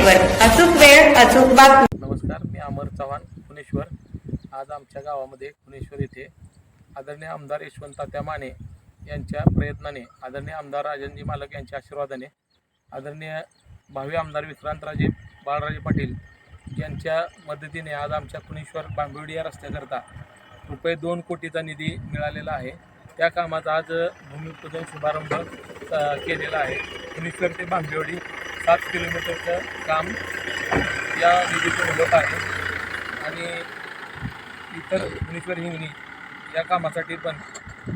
अचूक बातमी. नमस्कार मी अमर चव्हाण पुणेश्वर. आज आमच्या गावामध्ये पुणेश्वर येथे आदरणीय आमदार यशवंत तात्या माने यांच्या प्रयत्नाने आदरणीय आमदार राजनजी मालक यांच्या आशीर्वादाने आदरणीय भावी आमदार विक्रांतराजे बाळराजे पाटील यांच्या मदतीने आज आमच्या पुणेश्वर बांबिवडी या रस्त्याकरता रुपये दोन कोटीचा निधी मिळालेला आहे. त्या कामाचा आज भूमिपूजन शुभारंभ केलेला आहे. पुणेश्वर ते बांबिवडी सात किलोमीटरचं काम या निधीतून होत आहे. आणि इतर भुवनेश्वर हिंगणी या कामासाठी पण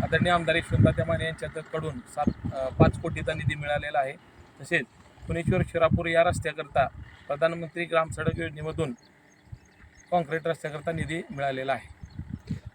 आदरणीय आमदार यशवंत माने यांच्याकडून सात पाच कोटीचा निधी मिळालेला आहे. तसेच पुणेश्वर शिरापूर या रस्त्याकरता प्रधानमंत्री ग्राम सडक योजनेमधून कॉन्क्रीट रस्त्याकरता निधी मिळालेला आहे.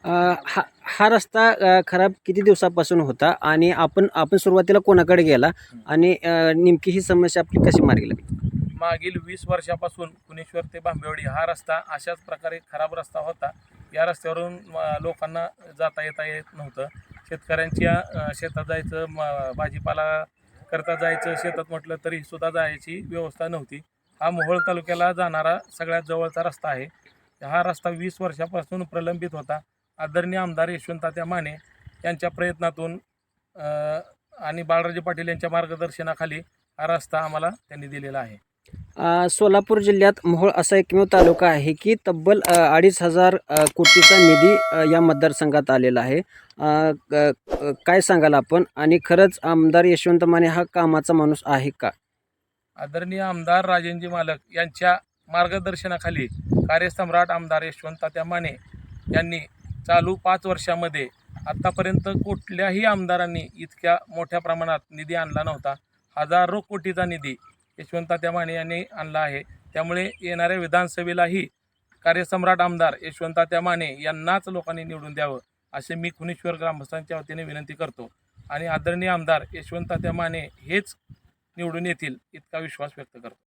हा हा रस्ता अ, खराब किती दिवसापासून होता आणि आपण आपण सुरुवातीला कोणाकडे गेला आणि अ, नेमकी ही समस्या आपली कशी मार्गी लागली? मागील वीस वर्षापासून पुणेश्वर ते बांबेवडी हा रस्ता अशाच प्रकारे खराब रस्ता होता. या रस्त्यावरून अ, लोकांना जाता येता येत नव्हतं. शेतकऱ्यांच्या अ, शेतात जायचं म- भाजीपाला करता जायचं शेतात म्हटलं तरी सुद्धा जायची व्यवस्था नव्हती. हा मोहोळ तालुक्याला जाणारा सगळ्यात जवळचा रस्ता आहे. हा रस्ता वीस वर्षापासून प्रलंबित होता. आदरणीय आमदार यशवंत माने यांच्या प्रयत्नातून आणि बाळराजे पाटील यांच्या मार्गदर्शनाखाली हा रस्ता आम्हाला त्यांनी दिलेला आहे. सोलापूर जिल्ह्यात मोहोळ असा एकमेव तालुका आहे की तब्बल अडीच हजार कोटीचा निधी या मतदारसंघात आलेला आहे. काय सांगाल आपण? आणि खरंच आमदार यशवंत माने हा कामाचा माणूस आहे का? आदरणीय आमदार राजेंद्रजी मालक यांच्या मार्गदर्शनाखाली कार्यसम्राट आमदार यशवंत तात्या माने यांनी चालू पाच वर्षामध्ये आत्तापर्यंत कुठल्याही आमदारांनी इतक्या मोठ्या प्रमाणात निधी आणला नव्हता. हजारो कोटीचा निधी यशवंत तात्या माने यांनी आणला आहे. त्यामुळे येणाऱ्या विधानसभेलाही कार्यसम्राट आमदार यशवंत तात्या माने यांनाच लोकांनी निवडून द्यावं असे मी खुनेश्वर ग्रामस्थांच्या वतीने विनंती करतो. आणि आदरणीय आमदार यशवंत तात्या माने हेच निवडून येतील इतका विश्वास व्यक्त करतो.